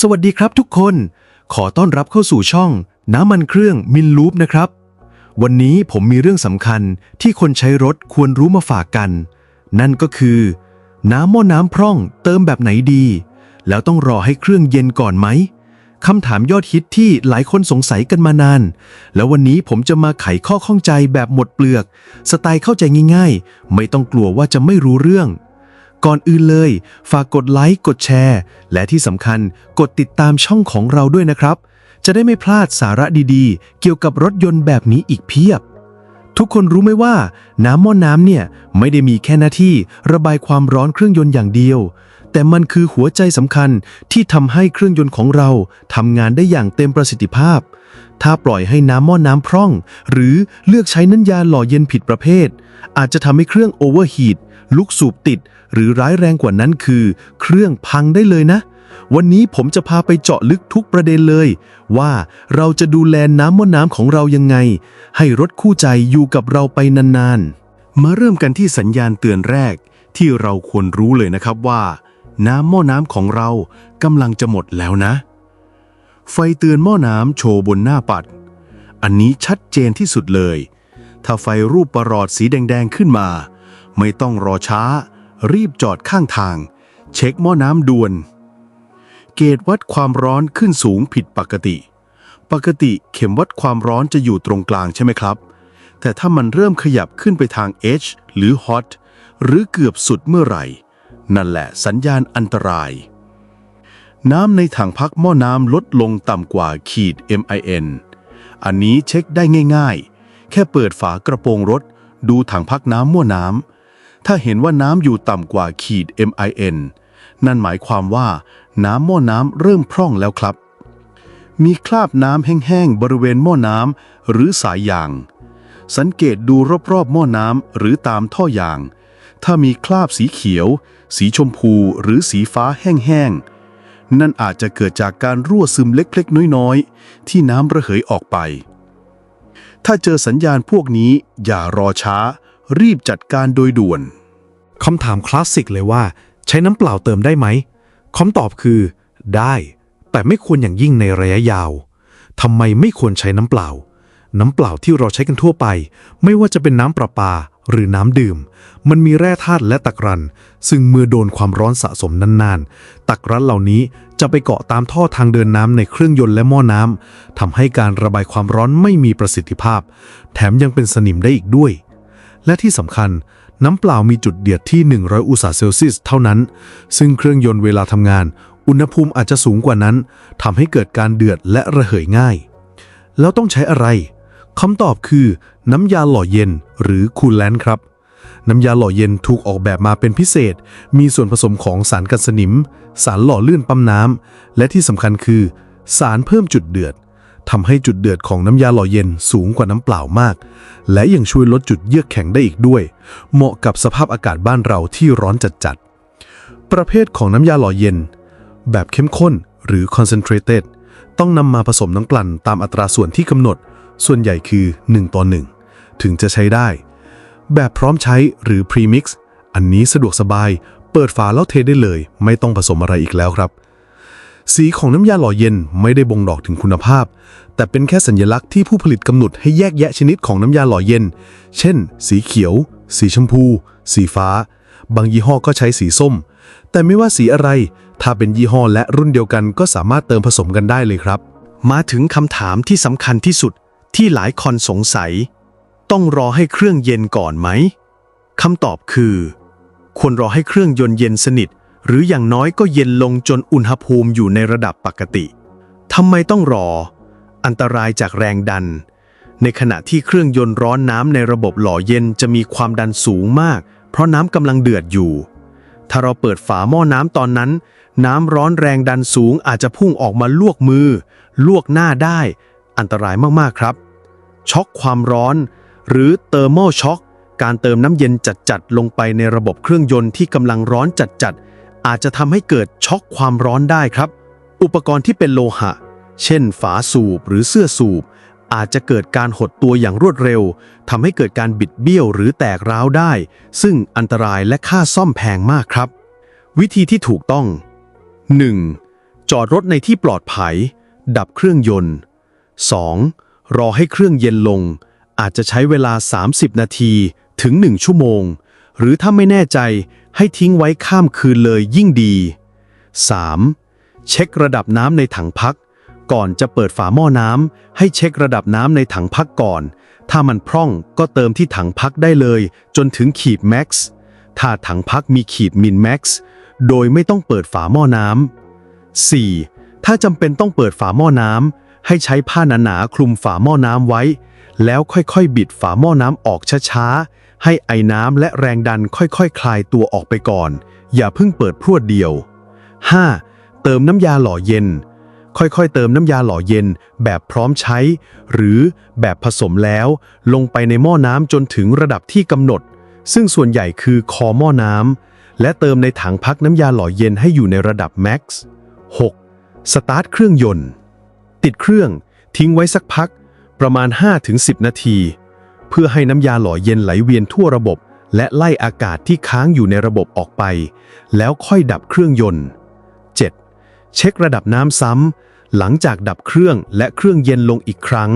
สวัสดีครับทุกคน ขอต้อนรับเข้าสู่ช่อง น้ำมันเครื่องมินลูปนะครับ วันนี้ผมมีเรื่องสำคัญที่คนใช้รถควรรู้มาฝากกัน นั่นก็คือ น้ำหม้อน้ำพร่องเติมแบบไหนดี แล้วต้องรอให้เครื่องเย็นก่อนไหมคำถามยอดฮิตที่หลายคนสงสัยกันมานาน แล้ววันนี้ผมจะมาไขข้อข้องใจแบบหมดเปลือก สไตล์เข้าใจง่าย ๆ ไม่ต้องกลัวว่าจะไม่รู้เรื่อง ก่อนอื่นเลย ฝากกดไลค์กดแชร์ และที่สำคัญกดติดตามช่องของเราด้วยนะครับ จะได้ไม่พลาดสาระดีๆ เกี่ยวกับรถยนต์แบบนี้อีกเพียบ ทุกคนรู้ไหมว่า น้ำหม้อน้ำเนี่ยไม่ได้มีแค่หน้าที่ระบายความร้อนเครื่องยนต์อย่างเดียว แต่มันคือหัวใจสำคัญที่ทำให้เครื่องยนต์ของเราทำงานได้อย่างเต็มประสิทธิภาพ ถ้าปล่อยให้น้ำหม้อน้ำพร่อง หรือเลือกใช้น้ำยาหล่อเย็นผิดประเภท อาจจะทำให้เครื่องโอเวอร์ฮีทลุกสูบติด หรือร้ายแรงกว่านั้นคือ เครื่องพังได้เลยนะ วันนี้ผมจะพาไปเจาะลึกทุกประเด็นเลย ว่าเราจะดูแลน้ำหม้อน้ำของเรายังไง ให้รถคู่ใจอยู่กับเราไปนานๆ มาเริ่มกันที่สัญญาณเตือนแรกที่เราควรรู้เลยนะครับว่า น้ำหม้อน้ำของเรากำลังจะหมดแล้วนะ ไฟเตือนหม้อน้ำโชว์บนหน้าปัด อันนี้ชัดเจนที่สุดเลย ถ้าไฟรูปประหลอดสีแดงๆขึ้นมา ไม่ต้องรอช้า รีบจอดข้างทาง เช็คหม้อน้ำด่วน เกจวัดความร้อนขึ้นสูงผิดปกติ ปกติเข็มวัดความร้อนจะอยู่ตรงกลางใช่ไหมครับ แต่ถ้ามันเริ่มขยับขึ้นไปทาง H หรือ Hot หรือเกือบสุดเมื่อไหร่ นั่นแหละสัญญาณอันตราย น้ำในถังพักหม้อน้ำลดลงต่ำกว่าขีด MIN อันนี้เช็คได้ง่ายๆ แค่เปิดฝากระโปรงรถ ดูถังพักน้ำหม้อน้ำ ถ้าเห็นว่าน้ำอยู่ต่ำกว่าขีด MIN นั่นหมายความว่าน้ำหม้อน้ำเริ่มพร่องแล้วครับ มีคราบน้ำแห้งๆ บริเวณหม้อน้ำหรือสายยาง สังเกตดูรอบๆหม้อน้ำหรือตามท่อยาง ถ้ามีคราบสีเขียว สีชมพูหรือสีฟ้าแห้งๆ นั่นอาจจะเกิดจากการรั่วซึมเล็กๆ น้อยๆ ที่น้ำระเหยออกไป ถ้าเจอสัญญาณพวกนี้อย่ารอช้า รีบจัดการโดยด่วนคำถามคลาสสิกเลยว่า ใช้น้ำเปล่าเติมได้ไหมคำตอบคือ ได้ แต่ไม่ควรอย่างยิ่งในระยะยาวทำไมไม่ควรใช้น้ำเปล่า น้ำเปล่าที่เราใช้กันทั่วไป ไม่ว่าจะเป็นน้ำประปาหรือน้ำดื่ม มันมีแร่ธาตุและตะกรัน ซึ่งเมื่อโดนความร้อนสะสมนานๆ ตะกรันเหล่านี้จะไปเกาะตามท่อทางเดินน้ำในเครื่องยนต์และหม้อน้ำทำให้การระบายความร้อนไม่มีประสิทธิภาพ แถมยังเป็นสนิมได้อีกด้วย และที่สำคัญน้ำเปล่ามีจุดเดือดที่ 100 องศาเซลเซียสเท่านั้น ซึ่งเครื่องยนต์เวลาทำงาน อุณหภูมิอาจจะสูงกว่านั้นทำให้เกิดการเดือดและระเหยง่าย แล้วต้องใช้อะไร คำตอบคือ น้ำยาหล่อเย็นหรือคูลแลนต์ครับ น้ำยาหล่อเย็นถูกออกแบบมาเป็นพิเศษ มีส่วนผสมของสารกันสนิม สารหล่อลื่นปั๊มน้ำ และที่สำคัญคือ สารเพิ่มจุดเดือดทำให้จุดเดือดของน้ำยาหล่อเย็นสูงกว่าน้ำเปล่ามาก และยังช่วยลดจุดเยือกแข็งได้อีกด้วย เหมาะกับสภาพอากาศบ้านเราที่ร้อนจัดๆ ประเภทของน้ำยาหล่อเย็น แบบเข้มข้นหรือ concentrated ต้องนำมาผสมน้ำกลั่นตามอัตราส่วนที่กำหนด ส่วนใหญ่คือ 1 ต่อ 1 ถึงจะใช้ได้ แบบพร้อมใช้หรือ premix อันนี้สะดวกสบาย เปิดฝาแล้วเทได้เลย ไม่ต้องผสมอะไรอีกแล้วครับ สีของน้ำยาหล่อเย็นไม่ได้บ่งบอกถึงคุณภาพ แต่เป็นแค่สัญลักษณ์ที่ผู้ผลิตกำหนดให้แยกแยะชนิดของน้ำยาหล่อเย็น เช่น สีเขียว สีชมพู สีฟ้า บางยี่ห้อก็ใช้สีส้ม แต่ไม่ว่าสีอะไร ถ้าเป็นยี่ห้อและรุ่นเดียวกันก็สามารถเติมผสมกันได้เลยครับ มาถึงคำถามที่สำคัญที่สุด ที่หลายคนสงสัย ต้องรอให้เครื่องเย็นก่อนไหมคำตอบคือ ควรรอให้เครื่องยนต์เย็นสนิท หรืออย่างน้อยก็เย็นลงจนอุณหภูมิอยู่ในระดับปกติทำไมต้องรอ อันตรายจากแรงดัน ในขณะที่เครื่องยนต์ร้อนน้ำในระบบหล่อเย็นจะมีความดันสูงมาก เพราะน้ำกำลังเดือดอยู่ ถ้าเราเปิดฝาหม้อน้ำตอนนั้น น้ำร้อนแรงดันสูงอาจจะพุ่งออกมาลวกมือ ลวกหน้าได้ อันตรายมากๆครับ ช็อกความร้อน หรือเตอร์โมช็อกการเติมน้ำเย็นจัดๆลงไปในระบบเครื่องยนต์ที่กำลังร้อนจัดๆอาจจะทำให้เกิดช็อกความร้อนได้ครับ อุปกรณ์ที่เป็นโลหะ เช่น ฝาสูบหรือเสื้อสูบ อาจจะเกิดการหดตัวอย่างรวดเร็วทำให้เกิดการบิดเบี้ยวหรือแตกร้าวได้ ซึ่งอันตรายและค่าซ่อมแพงมากครับ วิธีที่ถูกต้อง 1. จอดรถในที่ปลอดภัย ดับเครื่องยนต์ 2. รอให้เครื่องเย็นลง อาจจะใช้เวลา 30 นาทีถึง 1 ชั่วโมง หรือถ้าไม่แน่ใจให้ทิ้งไว้ข้ามคืนเลยยิ่งดี 3. เช็คระดับน้ำในถังพัก ก่อนจะเปิดฝาหม้อน้ำให้เช็คระดับน้ำในถังพักก่อน ถ้ามันพร่องก็เติมที่ถังพักได้เลย จนถึงขีดแม็กซ์ถ้าถังพักมีขีดมินแม็กซ์โดยไม่ต้องเปิดฝาหม้อน้ำ 4. ถ้าจำเป็นต้องเปิดฝาหม้อน้ำ ให้ใช้ผ้าหนาๆคลุมฝาหม้อน้ำไว้ แล้วค่อยๆ บิดฝาหม้อน้ำออกช้าๆ ให้ไอ้น้ำและแรงดันค่อยๆคคลายตัวออกไปก่อน อย่าเพิ่งเปิดพรวดเดียว 5. เติมน้ำยาหล่อเย็น ค่อยๆ เติมน้ำยาหล่อเย็นแบบพร้อมใช้ หรือแบบผสมแล้ว ลงไปในหม้อน้ำจนถึงระดับที่กำหนด ซึ่งส่วนใหญ่คือคอหม้อน้ำและเติมในถังพักน้ำยาหล่อเย็นให้อยู่ในระดับแม็กซ์ 6. สตาร์ทเครื่องยนต์ ติดเครื่อง ทิ้งไว้สักพัก ประมาณ 5-10 นาที เพื่อให้น้ำยาหล่อเย็นไหลเวียนทั่วระบบ และไล่อากาศที่ค้างอยู่ในระบบออกไป แล้วค่อยดับเครื่องยนต์ 7. เช็คระดับน้ำซ้ำหลังจากดับเครื่องและเครื่องเย็นลงอีกครั้ง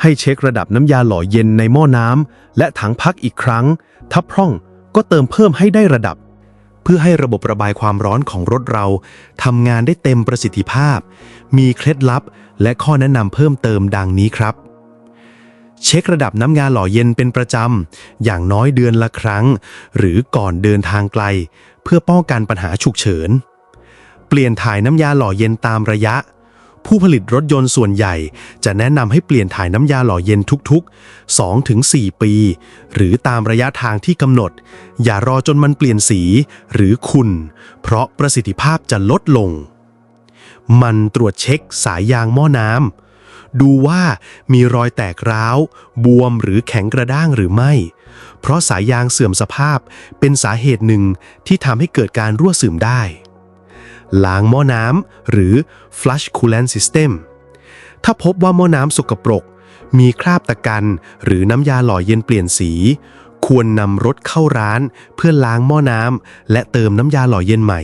ให้เช็คระดับน้ำยาหล่อเย็นในหม้อน้ำและถังพักอีกครั้ง ถ้าพร่องก็เติมเพิ่มให้ได้ระดับ เพื่อให้ระบบระบายความร้อนของรถเราทำงานได้เต็มประสิทธิภาพ มีเคล็ดลับและข้อแนะนำเพิ่มเติมดังนี้ครับ เช็คระดับน้ำยาหล่อเย็นเป็นประจำ อย่างน้อยเดือนละครั้ง หรือก่อนเดินทางไกล เพื่อป้องกันปัญหาฉุกเฉิน เปลี่ยนถ่ายน้ำยาหล่อเย็นตามระยะ ผู้ผลิตรถยนต์ส่วนใหญ่ จะแนะนำให้เปลี่ยนถ่ายน้ำยาหล่อเย็นทุกๆ 2-4 ปี หรือตามระยะทางที่กำหนด อย่ารอจนมันเปลี่ยนสีหรือขุ่นเพราะประสิทธิภาพจะลดลง มันตรวจเช็คสายยางหม้อน้ำดูว่ามีรอยแตกร้าว บวมหรือแข็งกระด้างหรือไม่ เพราะสายยางเสื่อมสภาพเป็นสาเหตุหนึ่งที่ทำให้เกิดการรั่วซึมได้ ล้างหม้อน้ำหรือ flush coolant system ถ้าพบว่าหม้อน้ำสกปรก มีคราบตะกัน หรือน้ำยาหล่อเย็นเปลี่ยนสี ควรนำรถเข้าร้านเพื่อล้างหม้อน้ำและเติมน้ำยาหล่อเย็นใหม่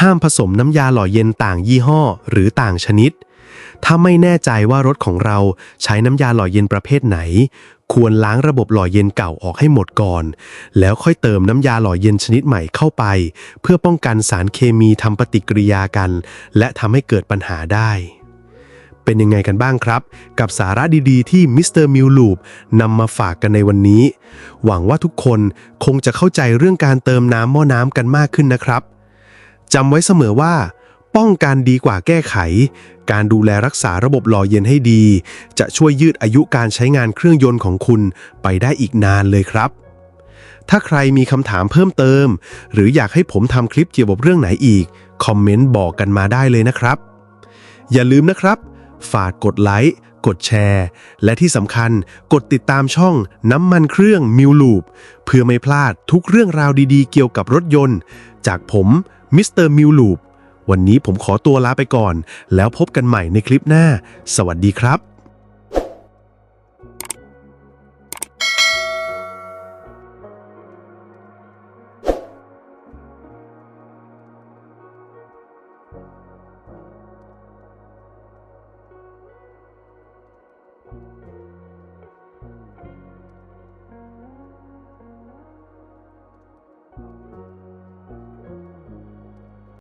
ห้ามผสมน้ำยาหล่อเย็นต่างยี่ห้อหรือต่างชนิด ถ้าไม่แน่ใจว่ารถของเราใช้น้ำยาหล่อเย็นประเภทไหน ควรล้างระบบหล่อเย็นเก่าออกให้หมดก่อน แล้วค่อยเติมน้ำยาหล่อเย็นชนิดใหม่เข้าไป เพื่อป้องกันสารเคมีทำปฏิกิริยากัน และทำให้เกิดปัญหาได้ เป็นยังไงกันบ้างครับ กับสาระดีๆ ที่มิสเตอร์มิลลูปนำมาฝากกันในวันนี้ หวังว่าทุกคนคงจะเข้าใจเรื่องการเติมน้ำหม้อน้ำกันมากขึ้นนะครับจำไว้เสมอว่า ป้องกันดีกว่าแก้ไข การดูแลรักษาระบบหล่อเย็นให้ดี จะช่วยยืดอายุการใช้งานเครื่องยนต์ของคุณไปได้อีกนานเลยครับ ถ้าใครมีคำถามเพิ่มเติม หรืออยากให้ผมทำคลิปเกี่ยวกับเรื่องไหนอีก คอมเมนต์บอกกันมาได้เลยนะครับ อย่าลืมนะครับ ฝากกดไลค์กดแชร์ และที่สำคัญกดติดตามช่องน้ำมันเครื่องมิวลูปเพื่อไม่พลาดทุกเรื่องราวดีๆ เกี่ยวกับรถยนต์ จากผมมิสเตอร์มิวลูป วันนี้ผมขอตัวลาไปก่อน แล้วพบกันใหม่ในคลิปหน้า สวัสดีครับ